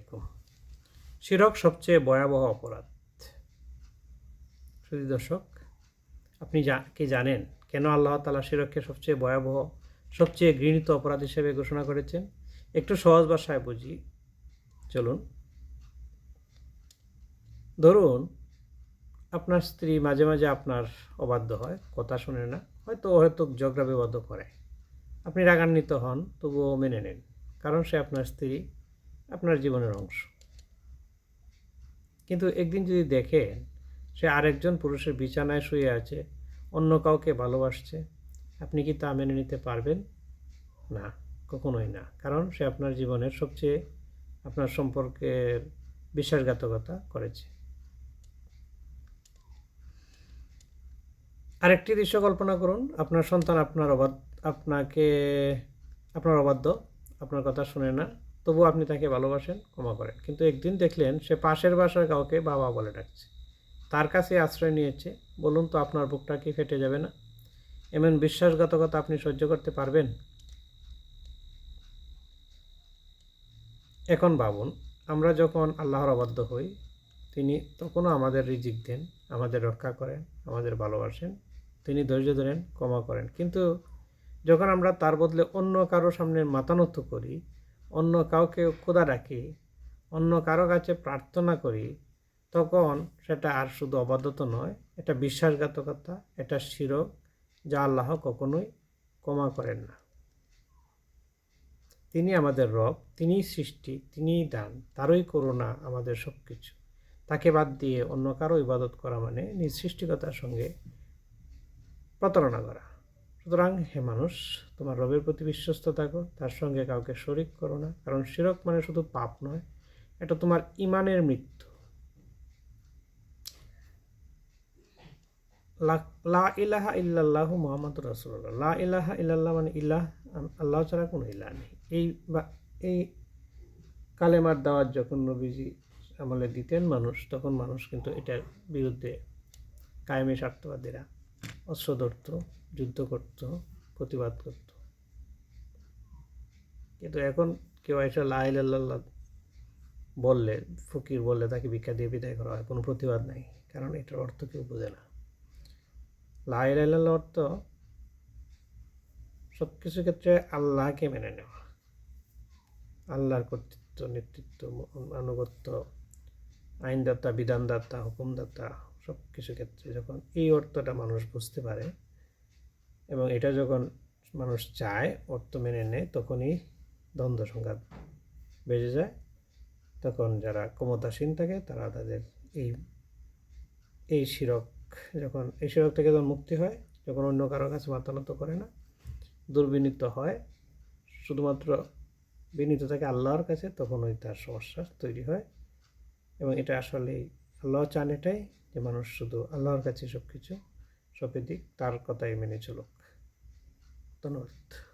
আলাইকুম শিরক সবচেয়ে ভয়াবহ অপরাধ। শুধু দর্শক, আপনি যা কি জানেন কেন আল্লাহ তালা শিরককে সবচেয়ে ভয়াবহ, সবচেয়ে ঘৃণিত অপরাধ হিসেবে ঘোষণা করেছেন? একটু সহজ ভাষায় বুঝি। চলুন। ধরুন, আপনার স্ত্রী মাঝে মাঝে আপনার অবাধ্য হয়, কথা শুনে না, হয়তো হয়তো ঝগড়া বিবাদ করে। আপনি রাগান্বিত হন, তবুও মেনে নেন। কারণ সে আপনার স্ত্রী। আপনার জীবনের অংশ। কিন্তু একদিন যদি দেখেন সে আরেকজন পুরুষের বিছানায় শুয়ে আছে, অন্য কাউকে ভালোবাসছে, আপনি কি তা মেনে নিতে পারবেন? না, কখনোই না। কারণ সে আপনার জীবনের সবচেয়ে আপনার সম্পর্কের বিশ্বাসঘাতকতা করেছে। আরেকটি দৃশ্য কল্পনা করুন। আপনার সন্তান আপনার অবাধ, আপনাকে, আপনার অবাধ্য। আপনার কথা শুনে না। তবুও আপনি তাকে ভালোবাসেন, ক্ষমা করেন। কিন্তু একদিন দেখলেন সে পাশের বাসার কাউকে বাবা বলে ডাকছে। তার কাছে আশ্রয় নিয়েছে। বলুন তো আপনার বুকটা কি ফেটে যাবে না? এমন বিশ্বাসঘাতকতা আপনি সহ্য করতে পারবেন? এখন ভাবুন, আমরা যখন আল্লাহর অবাধ্য হই, তিনি তখনও আমাদের রিজিক দেন, আমাদের রক্ষা করেন, আমাদের ভালোবাসেন, তিনি ধৈর্য ধরেন, ক্ষমা করেন। কিন্তু যখন আমরা তার বদলে অন্য কারও সামনে মাতানত করি অন্য কাউকে খোদা ডাকি অন্য কারও কাছে প্রার্থনা করি, তখন সেটা আর শুধু অবাধ্যতা নয়, এটা বিশ্বাসঘাতকতা, এটা শিরক, যা আল্লাহ কখনোই ক্ষমা করেন না। তিনি আমাদের রব, তিনিই সৃষ্টি, তিনিই দান, তারই করুণা আমাদের সব কিছু তাকে বাদ দিয়ে অন্য কারও ইবাদত করা মানে নিজ সৃষ্টিকতার সঙ্গে প্রতারণা করা। সুতরাং হে মানুষ, তোমার রবের প্রতি বিশ্বস্ত থাকো, তার সঙ্গে কাউকে শরিক করো না, কারণ শিরক মানে শুধু পাপ নয়, এটা তোমার ইমানের মৃত্যু। লা- ইলাহা ইল্লাল্লাহ মোহাম্মদ রাসুল্লাহ লা ইলাহা ইল্লাল্লাহ মানে ইলাহ আল্লাহ ছাড়া কোনো ইলাহ নেই। এই বা, এই কালেমার দাওয়াত যখন নবীজি আমলে দিতেন মানুষ, তখন মানুষ কিন্তু এটার বিরুদ্ধে কায়েমি স্বার্থবাদীরা অস্ত্র ধরত যুদ্ধ করত প্রতিবাদ করত কিন্তু এখন কেউ এসে লাইল্লাহ বললে, ফকির বললে, তাকে ভিক্ষা দিয়ে বিদায় করা হয়, কোনো প্রতিবাদ নাই। কারণ এটার অর্থ কেউ বোঝে না। লাইল্লাহ অর্থ সব কিছু ক্ষেত্রে আল্লাহকে মেনে নেওয়া। আল্লাহর কর্তৃত্ব, নেতৃত্ব, আনুগত্য, আইনদাতা, বিধানদাতা, হুকুমদাতা সব কিছু ক্ষেত্রে যখন এই অর্থটা মানুষ বুঝতে পারে এবং এটা যখন মানুষ চায়, অর্থ মেনে নেয়, তখনই দ্বন্দ্ব সংঘাত বেড়ে যায়। তখন যারা ক্ষমতাসীন থাকে, তারা তাদের এই এই শিরক যখন, এই শিরক থেকে যখন মুক্তি হয়, যখন অন্য কারও কাছে মাতানত করে না, দুর্বিনীত হয়, শুধুমাত্র বিনীত থাকে আল্লাহর কাছে তখন ওই তার সমস্যা তৈরি হয়। এবং এটা আসলে আল্লাহ চান এটাই যে মানুষ শুধু আল্লাহর কাছে সব কিছু সব দিক তার কথাই মেনে চলুক। ধন্যবাদ।